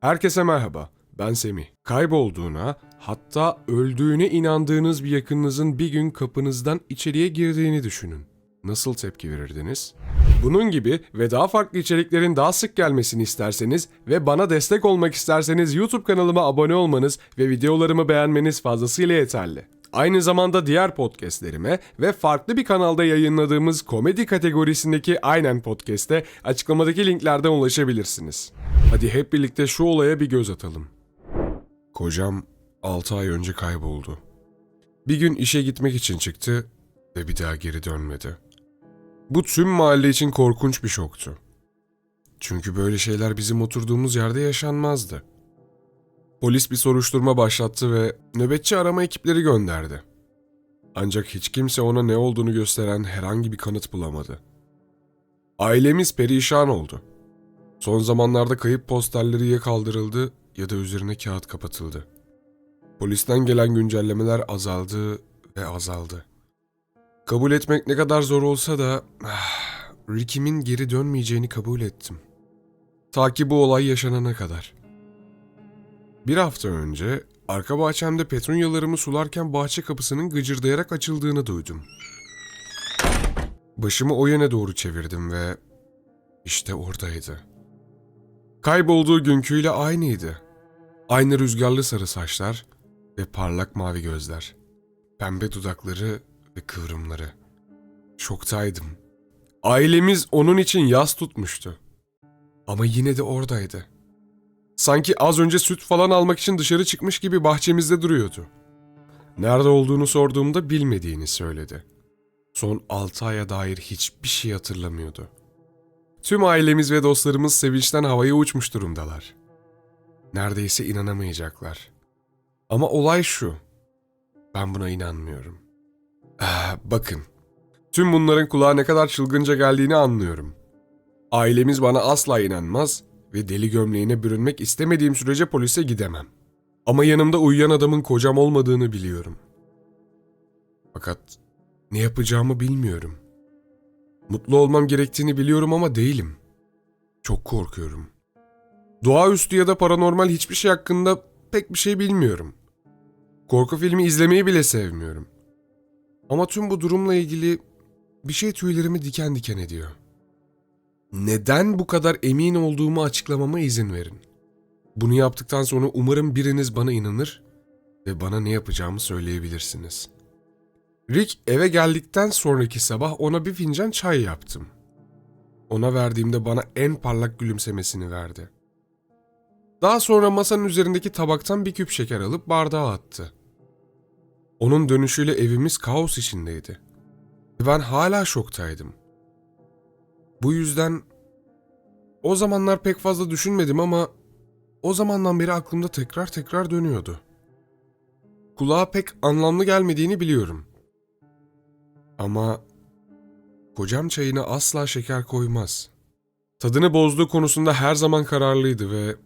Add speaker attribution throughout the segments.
Speaker 1: Herkese merhaba. Ben Semih. Kaybolduğuna, hatta öldüğüne inandığınız bir yakınınızın bir gün kapınızdan içeriye girdiğini düşünün. Nasıl tepki verirdiniz? Bunun gibi ve daha farklı içeriklerin daha sık gelmesini isterseniz ve bana destek olmak isterseniz YouTube kanalıma abone olmanız ve videolarımı beğenmeniz fazlasıyla yeterli. Aynı zamanda diğer podcastlerime ve farklı bir kanalda yayınladığımız komedi kategorisindeki Aynen Podcast'e açıklamadaki linklerden ulaşabilirsiniz. Hadi hep birlikte şu olaya bir göz atalım. Kocam 6 ay önce kayboldu. Bir gün işe gitmek için çıktı ve bir daha geri dönmedi. Bu tüm mahalle için korkunç bir şoktu. Çünkü böyle şeyler bizim oturduğumuz yerde yaşanmazdı. Polis bir soruşturma başlattı ve nöbetçi arama ekipleri gönderdi. Ancak hiç kimse ona ne olduğunu gösteren herhangi bir kanıt bulamadı. Ailemiz perişan oldu. Son zamanlarda kayıp posterleri ya kaldırıldı ya da üzerine kağıt kapatıldı. Polisten gelen güncellemeler azaldı ve azaldı. Kabul etmek ne kadar zor olsa da ah, Ricky'min geri dönmeyeceğini kabul ettim. Ta ki bu olay yaşanana kadar. Bir hafta önce arka bahçemde petunyalarımı sularken bahçe kapısının gıcırdayarak açıldığını duydum. Başımı o yöne doğru çevirdim ve işte oradaydı. Kaybolduğu günküyle aynıydı. Aynı rüzgarlı sarı saçlar ve parlak mavi gözler. Pembe dudakları ve kıvrımları. Şoktaydım. Ailemiz onun için yas tutmuştu. Ama yine de oradaydı. Sanki az önce süt falan almak için dışarı çıkmış gibi bahçemizde duruyordu. Nerede olduğunu sorduğumda bilmediğini söyledi. Son altı aya dair hiçbir şey hatırlamıyordu. Tüm ailemiz ve dostlarımız sevinçten havaya uçmuş durumdalar. Neredeyse inanamayacaklar. Ama olay şu. Ben buna inanmıyorum. Ah, bakın. Tüm bunların kulağa ne kadar çılgınca geldiğini anlıyorum. Ailemiz bana asla inanmaz ve deli gömleğine bürünmek istemediğim sürece polise gidemem. Ama yanımda uyuyan adamın kocam olmadığını biliyorum. Fakat ne yapacağımı bilmiyorum. Mutlu olmam gerektiğini biliyorum ama değilim. Çok korkuyorum. Doğaüstü ya da paranormal hiçbir şey hakkında pek bir şey bilmiyorum. Korku filmi izlemeyi bile sevmiyorum. Ama tüm bu durumla ilgili bir şey tüylerimi diken diken ediyor. Neden bu kadar emin olduğumu açıklamama izin verin. Bunu yaptıktan sonra umarım biriniz bana inanır ve bana ne yapacağımı söyleyebilirsiniz. Rick eve geldikten sonraki sabah ona bir fincan çay yaptım. Ona verdiğimde bana en parlak gülümsemesini verdi. Daha sonra masanın üzerindeki tabaktan bir küp şeker alıp bardağa attı. Onun dönüşüyle evimiz kaos içindeydi. Ben hala şoktaydım. Bu yüzden o zamanlar pek fazla düşünmedim ama o zamandan beri aklımda tekrar tekrar dönüyordu. Kulağa pek anlamlı gelmediğini biliyorum. Ama kocam çayına asla şeker koymaz. Tadını bozduğu konusunda her zaman kararlıydı ve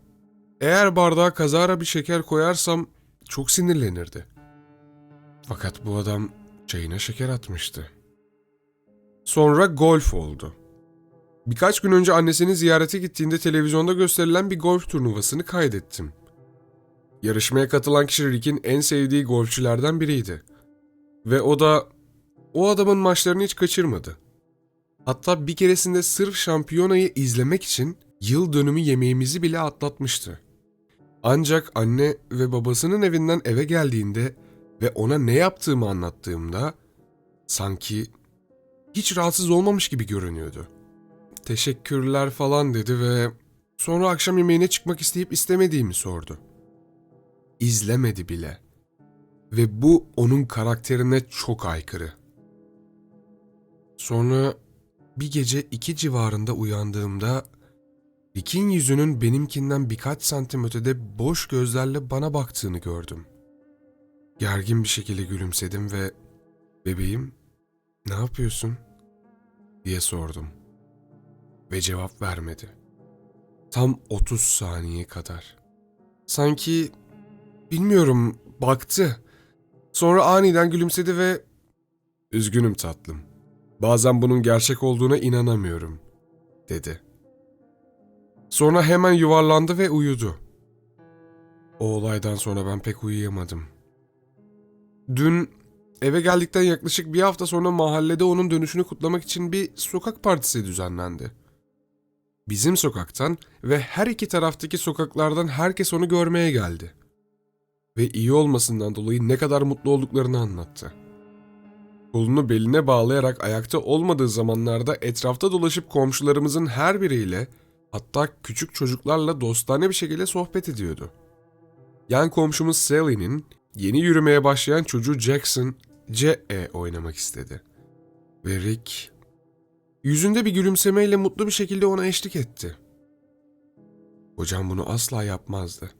Speaker 1: eğer bardağa kazara bir şeker koyarsam çok sinirlenirdi. Fakat bu adam çayına şeker atmıştı. Sonra golf oldu. Birkaç gün önce annesini ziyarete gittiğinde televizyonda gösterilen bir golf turnuvasını kaydettim. Yarışmaya katılan kişi Rick'in en sevdiği golfçülerden biriydi. Ve o da o adamın maçlarını hiç kaçırmadı. Hatta bir keresinde sırf şampiyonayı izlemek için yıl dönümü yemeğimizi bile atlatmıştı. Ancak anne ve babasının evinden eve geldiğinde ve ona ne yaptığımı anlattığımda sanki hiç rahatsız olmamış gibi görünüyordu. Teşekkürler falan dedi ve sonra akşam yemeğine çıkmak isteyip istemediğimi sordu. İzlemedi bile. Ve bu onun karakterine çok aykırı. Sonra bir gece iki civarında uyandığımda Rick'in yüzünün benimkinden birkaç santim ötede boş gözlerle bana baktığını gördüm. Gergin bir şekilde gülümsedim ve "Bebeğim, ne yapıyorsun?" diye sordum. Ve cevap vermedi. Tam 30 saniye kadar. Sanki bilmiyorum baktı. Sonra aniden gülümsedi ve "Üzgünüm tatlım. Bazen bunun gerçek olduğuna inanamıyorum." dedi. Sonra hemen yuvarlandı ve uyudu. O olaydan sonra ben pek uyuyamadım. Dün eve geldikten yaklaşık bir hafta sonra mahallede onun dönüşünü kutlamak için bir sokak partisi düzenlendi. Bizim sokaktan ve her iki taraftaki sokaklardan herkes onu görmeye geldi. Ve iyi olmasından dolayı ne kadar mutlu olduklarını anlattı. Kolunu beline bağlayarak ayakta olmadığı zamanlarda etrafta dolaşıp komşularımızın her biriyle hatta küçük çocuklarla dostane bir şekilde sohbet ediyordu. Yan komşumuz Sally'nin yeni yürümeye başlayan çocuğu Jackson C.E. oynamak istedi. Ve Rick yüzünde bir gülümsemeyle mutlu bir şekilde ona eşlik etti. Hocam bunu asla yapmazdı.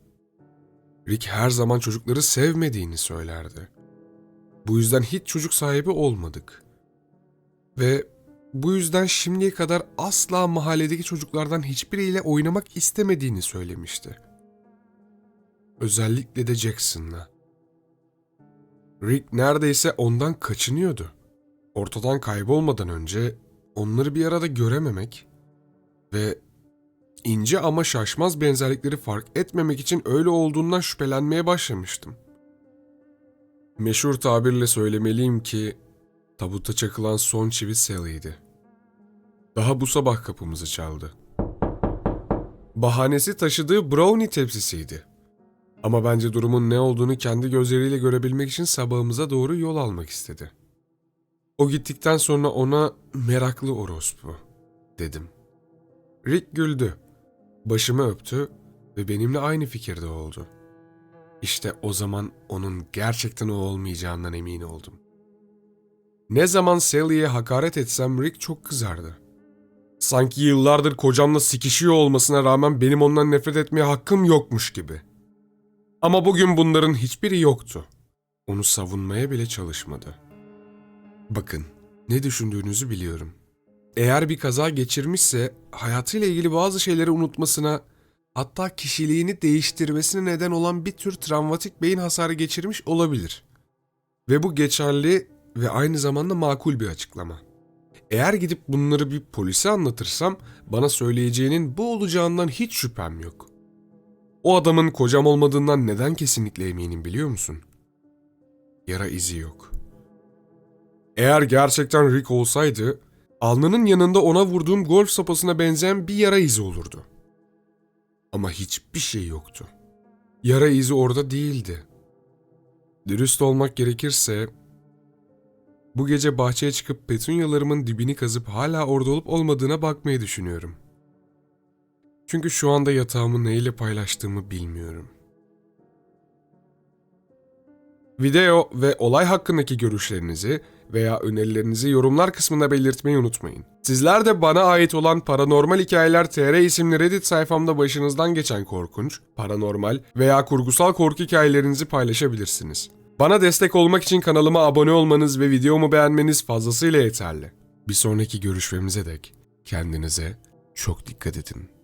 Speaker 1: Rick her zaman çocukları sevmediğini söylerdi. Bu yüzden hiç çocuk sahibi olmadık. Ve bu yüzden şimdiye kadar asla mahalledeki çocuklardan hiçbiriyle oynamak istemediğini söylemişti. Özellikle de Jackson'la. Rick neredeyse ondan kaçınıyordu. Ortadan kaybolmadan önce onları bir arada görememek ve ince ama şaşmaz benzerlikleri fark etmemek için öyle olduğundan şüphelenmeye başlamıştım. Meşhur tabirle söylemeliyim ki tabuta çakılan son çivi Sally'ydi. Daha bu sabah kapımızı çaldı. Bahanesi taşıdığı brownie tepsisiydi. Ama bence durumun ne olduğunu kendi gözleriyle görebilmek için sabahımıza doğru yol almak istedi. O gittikten sonra ona meraklı orospu dedim. Rick güldü. Başımı öptü ve benimle aynı fikirde oldu. İşte o zaman onun gerçekten o olmayacağından emin oldum. Ne zaman Sally'e hakaret etsem Rick çok kızardı. Sanki yıllardır kocamla sikişiyor olmasına rağmen benim ondan nefret etmeye hakkım yokmuş gibi. Ama bugün bunların hiçbiri yoktu. Onu savunmaya bile çalışmadı. Bakın, ne düşündüğünüzü biliyorum. Eğer bir kaza geçirmişse hayatıyla ilgili bazı şeyleri unutmasına, hatta kişiliğini değiştirmesine neden olan bir tür travmatik beyin hasarı geçirmiş olabilir. Ve bu geçerli ve aynı zamanda makul bir açıklama. Eğer gidip bunları bir polise anlatırsam bana söyleyeceğinin bu olacağından hiç şüphem yok. O adamın kocam olmadığından neden kesinlikle eminim biliyor musun? Yara izi yok. Eğer gerçekten Rick olsaydı, alnının yanında ona vurduğum golf sopasına benzeyen bir yara izi olurdu. Ama hiçbir şey yoktu. Yara izi orada değildi. Dürüst olmak gerekirse, bu gece bahçeye çıkıp petunyalarımın dibini kazıp hala orada olup olmadığına bakmayı düşünüyorum. Çünkü şu anda yatağımı neyle paylaştığımı bilmiyorum. Video ve olay hakkındaki görüşlerinizi veya önerilerinizi yorumlar kısmına belirtmeyi unutmayın. Sizler de bana ait olan Paranormal Hikayeler TR isimli Reddit sayfamda başınızdan geçen korkunç, paranormal veya kurgusal korku hikayelerinizi paylaşabilirsiniz. Bana destek olmak için kanalıma abone olmanız ve videomu beğenmeniz fazlasıyla yeterli. Bir sonraki görüşmemize dek kendinize çok dikkat edin.